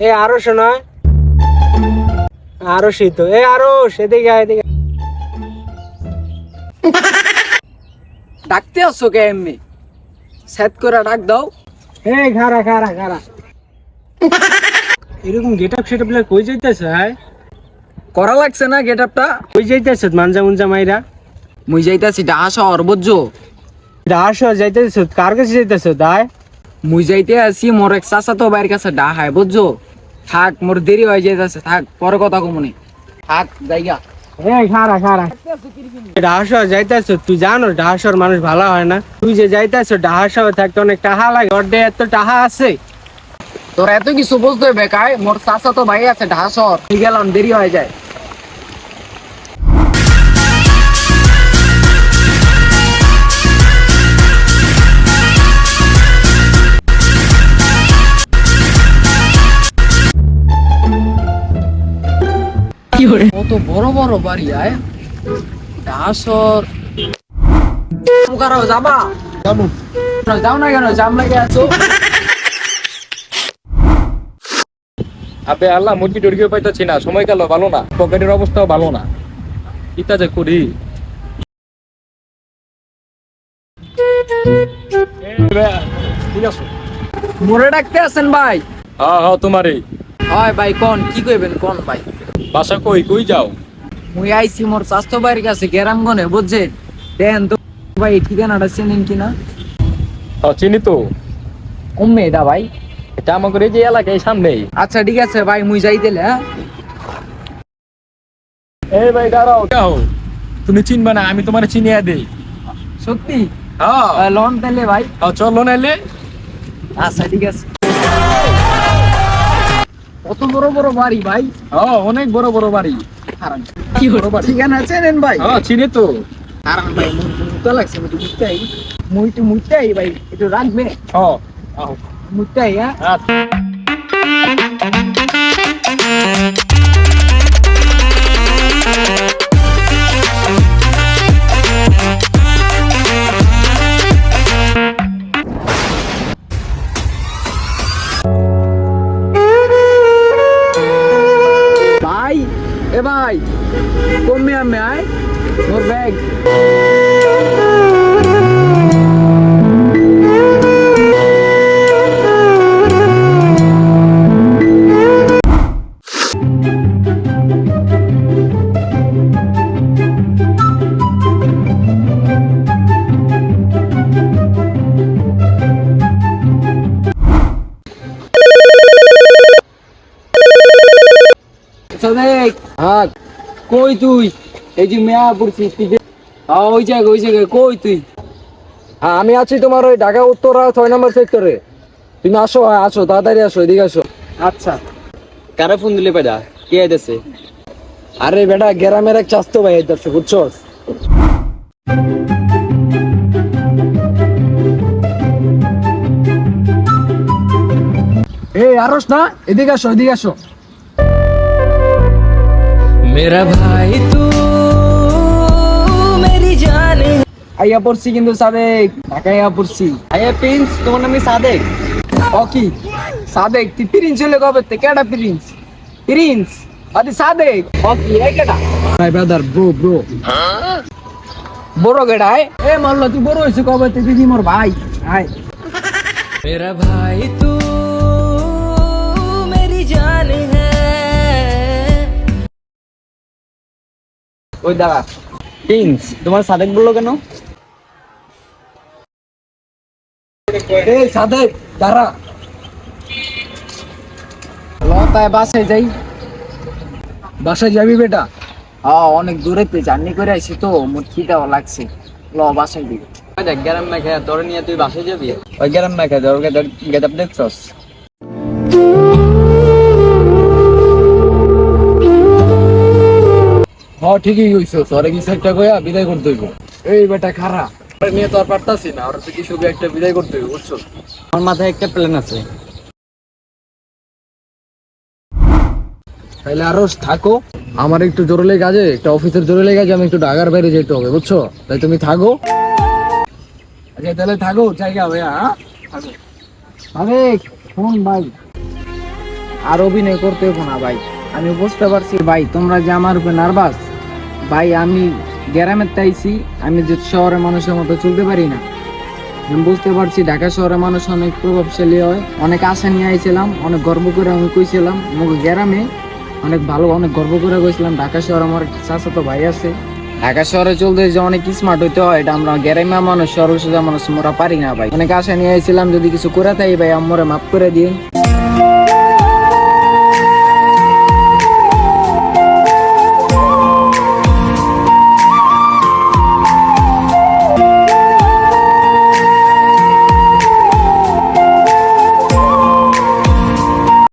এ আরও শোনা আরও শীত এ আরও সেদিকে এদিকে ডাকতে আসছো কে এমনি? সেট করে ডাক দাও। এ খারা খারা খারা এরকম গেট আপ সেট কই যাইতেছে হ্যাঁ? করা লাগছে না গেট আপটা কই যাইতেছে মানজা মুনজা মাইরা? মুই যাইতাছি ডাহা শহর বুঝছ? দাস যাইতেছ কার কাছে যাইতেছ দায়? মুই যাইতে আছি মোর এক চাচা তো বাইরের কাছে ডাহায় বুঝছ? থাক মোর দেরি হয়ে যাইতেছে থাক পরে কথা কমুনি থাক জায়গা এই খারা খারা ডাহাসর যাইতেছ তুই জানো ডাহাসর মানুষ ভালো হয় না। তুই যে যাইতেছ ডাহাসর থাকতে অনেক টাহা লাগে ওর দিয়ে এত টাহা আছে। তোর এত কিছু বুঝতে হবে কায় মোর চাচা তো ভাই আছে গেলাম দেরি হয়ে যায়। কত বড় বড় বাড়ি আয়। ডাসর কারও যাবা? যাও না কেন জাম লাগে আছো? আবে আল্লাহ মুরগি টুরগিও পাইতেছি না সময় গেল ভালো না। পকেটের অবস্থাও ভালো না। ইতা যে করি। মোরে ডাকতে আছেন ভাই? হ্যাঁ হ্যাঁ তোমারই। হয় ভাই কোন? কি কইবেন কোন ভাই? বাসা কই কই যাও? মুই আইছি মোর স্বাস্থ্য ভাইয়ের কাছে গেরামগনে বুঝছেন দেন তো ভাই ঠিকানাটা চেনেন কিনা হ্যাঁ চিনি তো। কমবে এটা ভাই। এটা আমাদের এই যে এলাকায় সামনেই। আচ্ছা ঠিক আছে ভাই মুই যাই দিলে হ্যাঁ? এই ভাই দাঁড়াও। যাও তুমি চিনবে না আমি তোমার চিনিয়ে দেই। সত্যি? হ্যাঁ। লন তাহলে ভাই। হ্যাঁ, চলো নাইলে আচ্ছা ঠিক আছে। কত বড় বড় বাড়ি ভাই? হ্যাঁ অনেক বড় বড় বাড়ি। কি বড় বাড়ি। ঠিকানা চেনেন ভাই? হ্যাঁ চিনি তো। ভাই মুই লাগছে মুই মুইতাই মুই তো মুইতাই ভাই একটু রাখবে হ্যাঁ আহো। মুইতাই হ্যাঁ? এ ভাই কমে আমি আয় মোর ব্যাগ সাদেক হ্যাঁ কই তুই? এই যে মেয়া পড়ছিস তুই হ্যাঁ ওই জায়গায় ওই জায়গায় কই তুই? হ্যাঁ আমি আছি তোমার ওই ঢাকা উত্তরা ছয় নম্বর সেক্টরে তুমি আসো হ্যাঁ আসো তাড়াতাড়ি আসো এদিকে আসো। আচ্ছা। কারে ফোন দিলে পেটা কে আইতেছে? আরে বেটা গ্রামের এক চাস্তো ভাই আইতেছে বুঝছস? এই আরস না এদিকে আসো এদিকে আসো। মেরা ভাই তু মেরি জান আইয়া পড়ছি কিন্তু সাদেক ঢাকায় আইয়া পড়ছি আয়া প্রিন্স তোমার নামে সাদেক ও কি সাদেক তুই প্রিন্স হলে কবে থেকে কেডা প্রিন্স প্রিন্স আদি সাদেক ও কি এই কেডা মাই ব্রাদার ব্রো ব্রো বড় গেডায় এ মারলো তুই বড় হয়েছে কবে থেকে দিদি মোর ভাই আয় মেরা ভাই তু ওই দাঁড়া। প্রিন্স তোমার সাদেক বলল কেন? এই সাদেক দাঁড়া। লতায় বাসে যাই। বাসায় যাবি বেটা? হ্যাঁ অনেক দূরেতে জার্নি করে আইছি তো মোর খিদাও লাগছে। ল বাসায় দিই দেখ গ্রাম না খেয়ে তোর নিয়ে তুই বাসায় যাবি? ওই গ্রাম না খেয়ে তোর গেদাপ দেখছস? হ্যাঁ ঠিকই হইছো তোরে কিছু একটা কইয়া বিদায় করতে হইব? এই বেটা খারা। নিয়ে তো আর পারতাছি না ওরা থেকে শুধু একটা বিদায় করতে হবে বুঝছ? আমার মাথায় একটা প্ল্যান আছে। তাহলে আরও থাকো। আমার একটু জরুরি কাজে একটা অফিসের জরুরি কাজে আমি একটু ঢাকার বাইরে যেতে হবে বুঝছ? তাই তুমি থাকো। আচ্ছা তাহলে থাকো জায়গা ভাইয়া আরে ফোন ভাই। আর অভিনয় করতে না ভাই। আমি বুঝতে পারছি ভাই তোমরা যে আমার উপরে নার্ভাস ভাই, আমি গ্রামের তাইছি, আমি যে শহরের মানুষের মতো চলতে পারি না। আমি বুঝতে পারছি, ঢাকা শহরের মানুষ অনেক প্রভাবশালী হয়। অনেক আশা নিয়ে আইছিলাম, অনেক গর্ব করে আমি কইছিলাম। মুখ গ্রামে অনেক ভালো, অনেক গর্ব করে কইছিলাম। ঢাকা শহরে আমার চাচাতো ভাই আছে। ঢাকা শহরে চলতে যে অনেক স্মার্ট হইতে হয়, এটা আমরা গ্রামে মানুষ শহর সোজা মানুষ মোরা পারি না ভাই। অনেক আশা নিয়ে আইছিলাম, যদি কিছু করে থাকি ভাই আমরা মাফ করে দিন